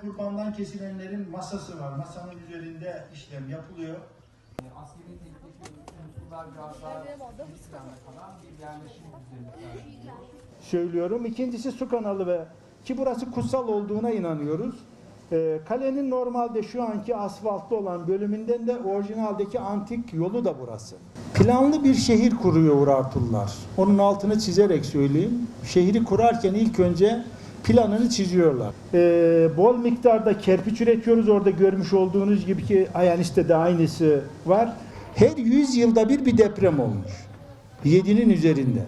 kurbandan kesilenlerin masası var. Masanın üzerinde işlem yapılıyor. Askeri teknik unsurlar biraz daha kalan bir yerleşim düzeni. söylüyorum. İkincisi su kanalı ve ki burası kutsal olduğuna inanıyoruz. Ee, kalenin normalde şu anki asfaltlı olan bölümünden de orijinaldeki antik yolu da burası. Planlı bir şehir kuruyor Urartular. Onun altını çizerek söyleyeyim. Şehri kurarken ilk önce planını çiziyorlar. Ee, bol miktarda kerpiç üretiyoruz. Orada görmüş olduğunuz gibi ki Ayanis'te de aynısı var. Her 100 yılda bir bir deprem olmuş. 7'nin üzerinde.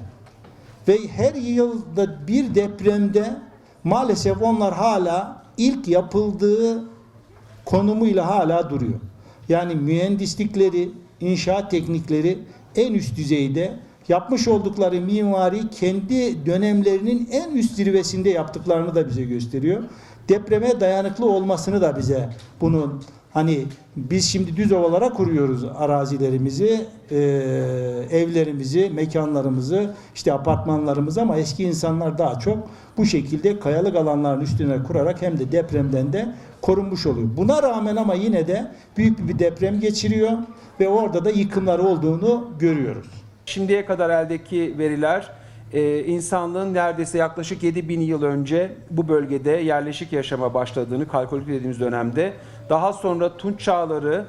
Ve her yılda bir depremde maalesef onlar hala ilk yapıldığı konumuyla hala duruyor. Yani mühendislikleri, inşaat teknikleri en üst düzeyde yapmış oldukları mimari kendi dönemlerinin en üst zirvesinde yaptıklarını da bize gösteriyor. Depreme dayanıklı olmasını da bize bunun hani biz şimdi düz ovalara kuruyoruz arazilerimizi, eee, evlerimizi, mekanlarımızı, işte apartmanlarımızı ama eski insanlar daha çok bu şekilde kayalık alanların üstüne kurarak hem de depremden de korunmuş oluyor. Buna rağmen ama yine de büyük bir deprem geçiriyor ve orada da yıkımlar olduğunu görüyoruz. Şimdiye kadar eldeki veriler e, insanlığın neredeyse yaklaşık 7000 yıl önce bu bölgede yerleşik yaşama başladığını kalkolik dediğimiz dönemde daha sonra Tunç çağları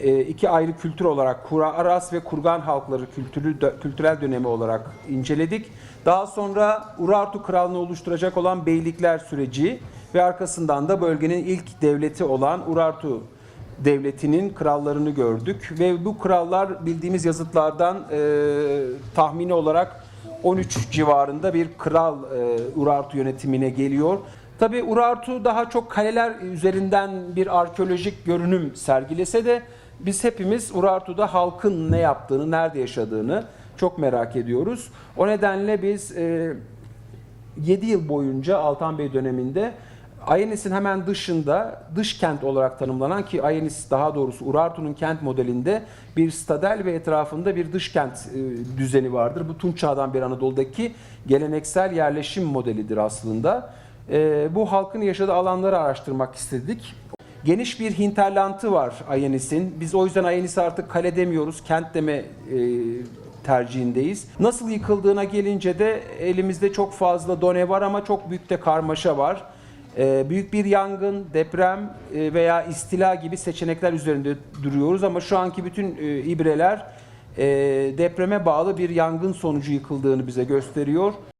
e, iki ayrı kültür olarak Kura Aras ve Kurgan halkları kültürü kültürel dönemi olarak inceledik. Daha sonra Urartu Krallığını oluşturacak olan beylikler süreci ve arkasından da bölgenin ilk devleti olan Urartu devletinin krallarını gördük ve bu krallar bildiğimiz yazıtlardan e, tahmini olarak 13 civarında bir kral e, Urartu yönetimine geliyor. Tabi Urartu daha çok kaleler üzerinden bir arkeolojik görünüm sergilese de biz hepimiz Urartu'da halkın ne yaptığını, nerede yaşadığını çok merak ediyoruz. O nedenle biz e, 7 yıl boyunca Altan Bey döneminde Ayenis'in hemen dışında dış kent olarak tanımlanan ki Ayenis daha doğrusu Urartu'nun kent modelinde bir stadel ve etrafında bir dış kent e, düzeni vardır. Bu Tunç Çağ'dan bir Anadolu'daki geleneksel yerleşim modelidir aslında. E, bu halkın yaşadığı alanları araştırmak istedik. Geniş bir hinterlantı var Ayenis'in. Biz o yüzden Ayenis'i artık kale demiyoruz, kent deme e, tercihindeyiz. Nasıl yıkıldığına gelince de elimizde çok fazla done var ama çok büyük de karmaşa var. E, büyük bir yangın, deprem e, veya istila gibi seçenekler üzerinde duruyoruz ama şu anki bütün e, ibreler e, depreme bağlı bir yangın sonucu yıkıldığını bize gösteriyor.